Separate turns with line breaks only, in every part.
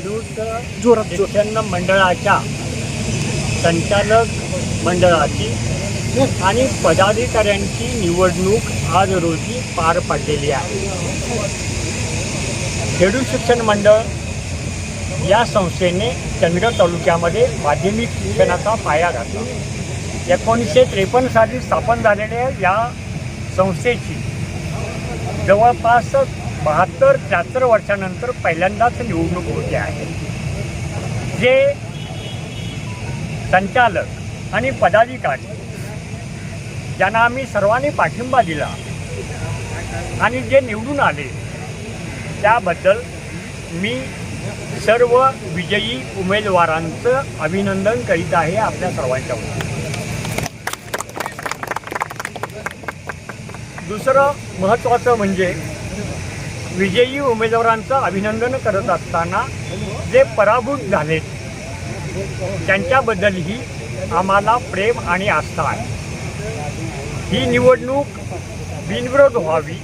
जोरात मंडळाच्या संचालक मंडळाची आणि पदाधिकाऱ्यांची निवडणूक आज रोजी पार पडलेली आहे. खेडूत शिक्षण मंडळ या संस्थेने चंद्र तालुक्यामध्ये माध्यमिक शिक्षणाचा पाया घातला. एकोणीसशे त्रेपन्न साली स्थापन झालेल्या या संस्थेची जवळपास बहात्तर त्र्याहत्तर वर्षानंतर पहिल्यांदाच निवडणूक होते आहे. जे संचालक आणि पदाधिकारी ज्यांना आम्ही सर्वांनी पाठिंबा दिला आणि जे निवडून आले त्याबद्दल मी सर्व विजयी उमेदवारांचं अभिनंदन करीत आहे आपल्या सर्वांच्या दुसरं महत्त्वाचं म्हणजे विजयी उमेदवारांचं अभिनंदन करत असताना जे पराभूत झालेत त्यांच्याबद्दलही आम्हाला प्रेम आणि आस्था आहे. ही निवडणूक बिनविरोध व्हावी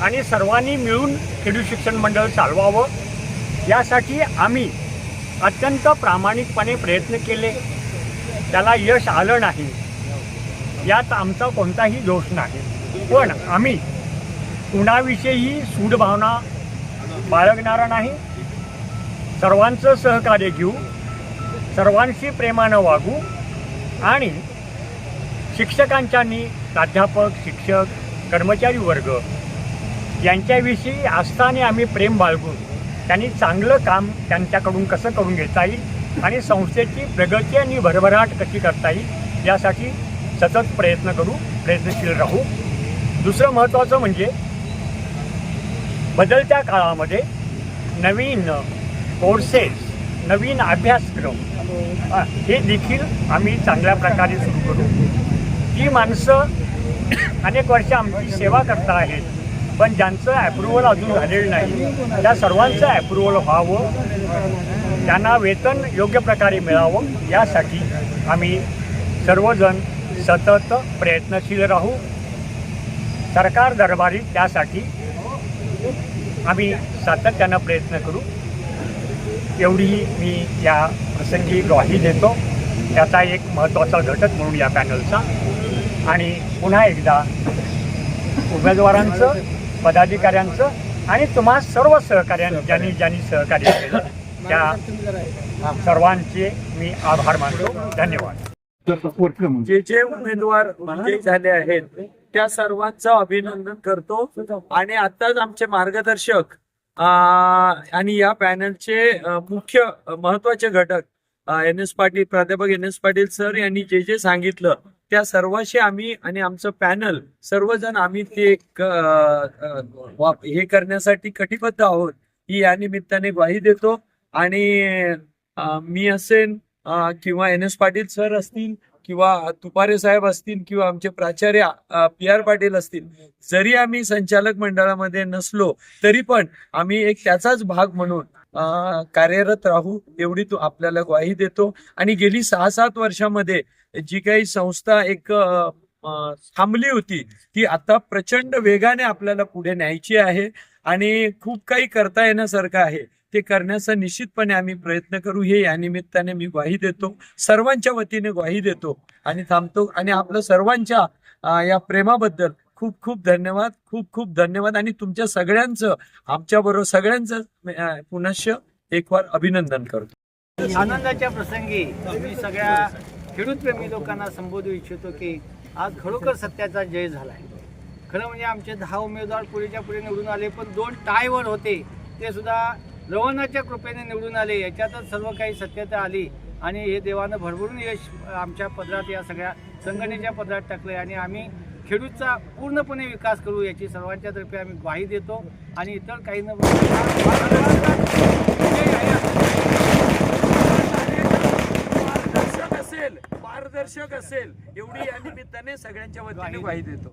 आणि सर्वांनी मिळून खेडू शिक्षण मंडळ चालवावं यासाठी आम्ही अत्यंत प्रामाणिकपणे प्रयत्न केले. त्याला यश आलं नाही. यात आमचा कोणताही दोष नाही. पण आम्ही कुणाविषयी सूडभावना बाळगणारा नाही. सर्वांचं सहकार्य घेऊ सर्वांशी प्रेमानं वागू आणि शिक्षकांच्यानी प्राध्यापक शिक्षक कर्मचारी वर्ग यांच्याविषयी आस्थाने आम्ही प्रेम बाळगून त्यांनी चांगलं काम त्यांच्याकडून कसं करून घेता येईल आणि संस्थेची प्रगती आणि भरभराट कशी करता येईल यासाठी सतत प्रयत्न करू प्रयत्नशील राहू. दुसरं महत्त्वाचं म्हणजे बदलत्या काळामध्ये नवीन कोर्सेस नवीन अभ्यासक्रम हे देखील आम्ही चांगल्या प्रकारे सुरू करू. ती माणसं अनेक वर्ष आमची सेवा करता आहेत पण ज्यांचं ॲप्रुव्हल अजून झालेलं नाही त्या सर्वांचं ॲप्रुव्हल व्हावं त्यांना वेतन योग्य प्रकारे मिळावं यासाठी आम्ही सर्वजण सतत प्रयत्नशील राहू. सरकार दरबारी त्यासाठी आम्ही सातत्यानं प्रयत्न करू. एवढीही मी या प्रसंगी ग्वाही देतो. त्याचा एक महत्त्वाचा घटक म्हणून या पॅनलचा. आणि पुन्हा एकदा उमेदवारांचं पदाधिकाऱ्यांचं आणि तुम्हा सर्व सहकार्यां ज्यांनी ज्यांनी सहकार्य केलं त्या सर्वांचे मी आभार मानतो. धन्यवाद.
जे जे उमेदवार झाले आहेत त्या सर्वांचं अभिनंदन करतो. आणि आताच आमचे मार्गदर्शक आणि या पॅनलचे मुख्य महत्त्वाचे घटक एन एस पाटील प्राध्यापक एन एस पाटील सर यांनी जे जे सांगितलं त्या सर्वांशी आम्ही आणि आमचं पॅनल सर्वजण आम्ही ते हे करण्यासाठी कटिबद्ध आहोत ही या निमित्ताने ग्वाही देतो. आणि मी असेन किंवा एन एस पाटील सर असतील किंवा तुपारे साहेब असतील किंवा आमचे प्राचार्य पी आर पाटील असतील जरी आम्ही संचालक मंडळामध्ये नसलो तरी पण आम्ही एक त्याचाच भाग म्हणून कार्यरत राहू एवढी तो आपल्याला ग्वाही देतो. आणि गेली सहा सात वर्षामध्ये जी काही संस्था एक थांबली होती ती आता प्रचंड वेगाने आपल्याला पुढे न्यायची आहे. आणि खूप काही करता येण्यासारखं आहे. ते करण्याचा निश्चितपणे आम्ही प्रयत्न करू. हे या निमित्ताने मी ग्वाही देतो. सर्वांच्या वतीने ग्वाही देतो. आणि थांबतो. आणि आपलं सर्वांच्या या प्रेमाबद्दल खूप खूप धन्यवाद. खूप खूप धन्यवाद. आणि तुमच्या सगळ्यांचं आमच्या बरोबर सगळ्यांचं अं, पुनश्च एक वार अभिनंदन करतो.
आनंदाच्या प्रसंगी मी सगळ्या खेडूतप्रेमी लोकांना संबोधू इच्छितो की आज खरोखर सत्याचा जय झाला आहे खरं म्हणजे आमचे दहा उमेदवार पुढेच्या पुढे निवडून आले पण दोन टायवर होते ते सुद्धा रवणाच्या कृपेने निवडून आले याच्यातच सर्व काही सत्यता आली. आणि हे देवानं भरभरून यश आमच्या पदरात या सगळ्या संघटनेच्या पदरात टाकले आणि आम्ही खेडूतचा पूर्णपणे विकास करू याची सर्वांच्या तर्फे आम्ही ग्वाही देतो. आणि इतर काही न
पारदर्शक असेल एवढी या निमित्ताने सगळ्यांच्या वतीने ग्वाही देतो.